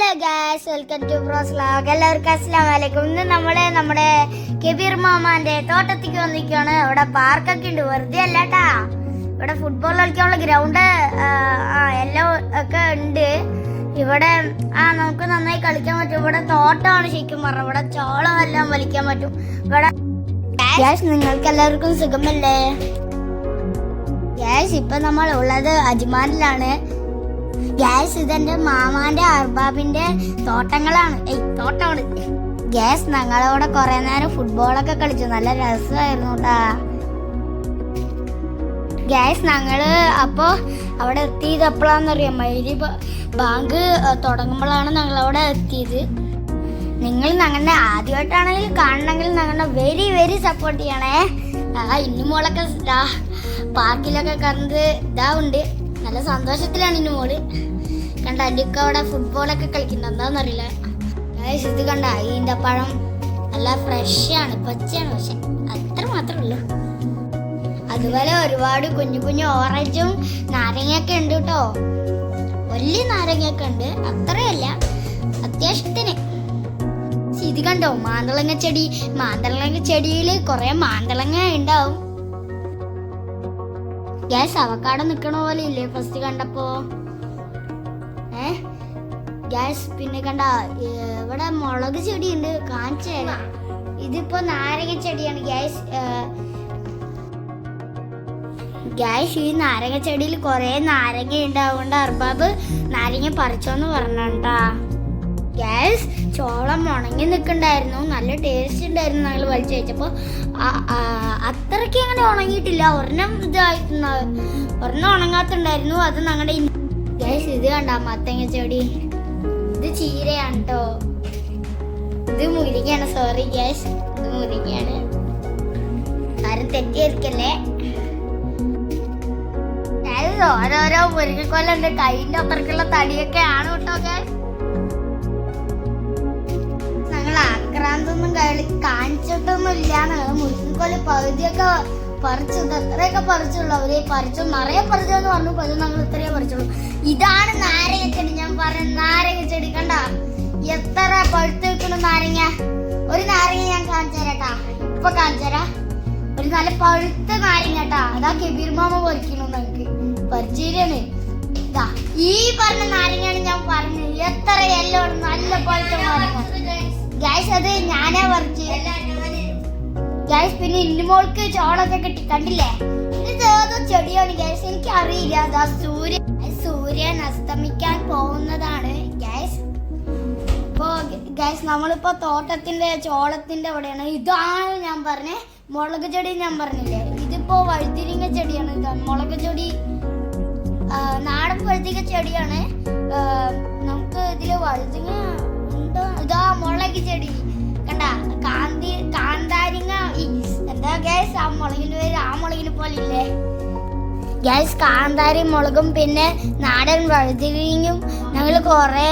Hello guys welcome to bros vlog എല്ലാവർക്കും അസ്സാം വലൈക്കും ഇന്ന് നമ്മൾ നമ്മുടെ കബീർ മാമാന്റെ തോട്ടത്തേക്ക് വന്നിരിക്കുകയാണ്. ഇവിടെ പാർക്കൊക്കെ ഉണ്ട്. വെറുതെ അല്ലാട്ടാ. ഇവിടെ ഫുട്ബോൾ കളിക്കാനുള്ള ഗ്രൗണ്ട് ആ എല്ലാം ഒക്കെ ഉണ്ട്. ഇവിടെ ആ നമുക്ക് നന്നായി കളിക്കാൻ പറ്റും. ഇവിടെ തോട്ടമാണ് ശരിക്കും പറഞ്ഞത്. ഇവിടെ ചോളം എല്ലാം വലിക്കാൻ പറ്റും. ഇവിടെ ഗ്യാസ് നിങ്ങൾക്ക് എല്ലാവർക്കും സുഖമല്ലേ? ഗ്യാസ് ഇപ്പൊ നമ്മൾ ഉള്ളത് അജ്മാനിലാണ്. ഗ്യാസ് ഇതെന്റെ മാമാന്റെ അർബാബിന്റെ തോട്ടങ്ങളാണ്. ഏയ് തോട്ടമാണ്. ഗ്യാസ് ഞങ്ങളവിടെ കുറെ നേരം ഫുട്ബോളൊക്കെ കളിച്ചു. നല്ല രസമായിരുന്നു കേട്ടാ ഗ്യാസ് ഞങ്ങൾ അപ്പോ അവിടെ എത്തിയത് എപ്പോഴാന്നറിയാം മൈരി ബാങ്ക് തുടങ്ങുമ്പോഴാണ് ഞങ്ങൾ അവിടെ എത്തിയത്. നിങ്ങൾ ഞങ്ങളുടെ ആദ്യമായിട്ടാണെങ്കിൽ കാണണമെങ്കിൽ ഞങ്ങളുടെ വെരി വെരി സപ്പോർട്ട് ചെയ്യണേ. ആ ഇന്നുമോളൊക്കെ പാർക്കിലൊക്കെ കണ്ട് ഇതാ ഉണ്ട്. നല്ല സന്തോഷത്തിലാണ് ഇന്നുമോൾ കണ്ട അല്ലിക്ക അവിടെ ഫുട്ബോളൊക്കെ കളിക്കുന്നത് എന്താണെന്നറിയില്ല ഇത് കണ്ട ഈന്റെ പഴം നല്ല ഫ്രഷ് ആണ് പച്ചയാണ് പക്ഷെ അത്ര മാത്രമേ ഉള്ളൂ അതുപോലെ ഒരുപാട് കുഞ്ഞു കുഞ്ഞു ഓറഞ്ചും നാരങ്ങയൊക്കെ ഉണ്ട് കേട്ടോ. വലിയ നാരങ്ങയൊക്കെ ഉണ്ട്. അത്രയല്ല അത്യാവശ്യത്തിന്. ഇത് കണ്ടോ മാന്തളങ്ങ ചെടി. മാന്തളങ്ങ ചെടിയിൽ കുറെ മാന്തളങ്ങ ഉണ്ടാവും. ഗ്യാസ് അവക്കാട് നിക്കണ പോലെ ഇല്ലേ ഫസ്റ്റ് കണ്ടപ്പോ? ഏ? ഗ്യാസ് പിന്നെ കണ്ട ഇവിടെ മുളക് ചെടിയുണ്ട് കാണിച്ചു. തരാം ഇതിപ്പോ നാരങ്ങ ചെടിയാണ് ഗ്യാസ് ഗ്യാസ് ഈ നാരങ്ങ ചെടിയിൽ കുറെ നാരങ്ങ ഉണ്ടാവുകൊണ്ട് അർബാബ് നാരങ്ങ പറിച്ചോന്ന് പറഞ്ഞാ ഗ്യാസ് ചോളം ഉണങ്ങി നിൽക്കണ്ടായിരുന്നു. നല്ല ടേസ്റ്റ് ഉണ്ടായിരുന്നു ഞങ്ങൾ വലിച്ചു ആ- അത്രയ്ക്ക് അങ്ങനെ ഉണങ്ങിയിട്ടില്ല. ഒരെണ്ണം ഇതായിരുന്നു. ഒരെണ്ണം ഉണങ്ങാത്തുണ്ടായിരുന്നു. അത് ഞങ്ങളുടെ ഗ്യാസ് ഇത് കണ്ട മത്തങ്ങ ചെടി. ഇത് ചീരയാണ് കേട്ടോ ഇത് മുരിങ്ങയാണ്. സോറി ഗ്യാസ് ഇത് മുരിങ്ങയാണ്. ആരും തെറ്റിയായിരിക്കല്ലേ ഓരോരോ ഓരോരോ എന്റെ കൈന്റെ അപ്പുറക്കുള്ള തടിയൊക്കെ ആണ് കേട്ടോ ഗ്യാസ് കളി കാണിച്ചിട്ടൊന്നും ഇല്ലാന്ന് മുരിങ്ങക്കൊല്ല് പകുതിയൊക്കെ പറിച്ചു എത്രയൊക്കെ പറിച്ചുള്ളൂ അവർ പറിച്ചു നിറയെ പറിച്ചു എന്ന് പറഞ്ഞു പക്ഷെ നമ്മൾ ഇത്രയേ പറിച്ചുള്ളൂ. ഇതാണ് നാരങ്ങ ചെടി. ഞാൻ പറഞ്ഞ നാരങ്ങ ചെടി കണ്ട? എത്ര പഴുത്ത് വെക്കണ നാരങ്ങ. ഒരു നാരങ്ങ ഞാൻ കാണിച്ചു തരാട്ടാ ഇപ്പൊ കാണിച്ചു തരാ. ഒരു നല്ല പഴുത്ത നാരങ്ങ കേട്ടാ. അതാ കെബീർ മാമ പറിക്കണു നമുക്ക് പരിചയാണ് ഇതാ ഈ പറഞ്ഞ നാരങ്ങയാണ് ഞാൻ പറഞ്ഞത്. ഗൈസ് അത് ഞാനാ പറിച്ച് ഗൈസ് പിന്നെ ഇന്നുമോൾക്ക് ചോളൊക്കെ കിട്ടി. കണ്ടില്ലേ? ഇത് ഏതോ ചെടിയാണ്. ഗൈസ് എനിക്ക് അറിയില്ല അതാ സൂര്യൻ സൂര്യൻ അസ്തമിക്കാൻ പോകുന്നതാണ്. ഗൈസ് ഇപ്പോ ഗൈസ് നമ്മളിപ്പോ തോട്ടത്തിന്റെ ചോളത്തിന്റെ അവിടെയാണ്. ഇതാണ് ഞാൻ പറഞ്ഞേ. മുളക് ചെടി ഞാൻ പറഞ്ഞില്ലേ? ഇതിപ്പോ വഴുതിരിങ്ങ ചെടിയാണ്. ഇത് മുളക് ചെടി. നാടൻ വഴുതിക ചെടിയാണ്. നമുക്ക് ഇതിൽ വഴുതിങ്ങ ഉണ്ടോ ഇതാ മുളക് ചെടി കണ്ട കാന്തി കാന്താരിങ്ങ എന്താ ഗ്യാസ് ആ മുളകിന് പേര് ആ മുളകിനെ പോലെ ഇല്ലേ ഗ്യാസ് കാന്താരി മുളകും പിന്നെ നാടൻ വഴുതിരിങ്ങും ഞങ്ങൾ കുറേ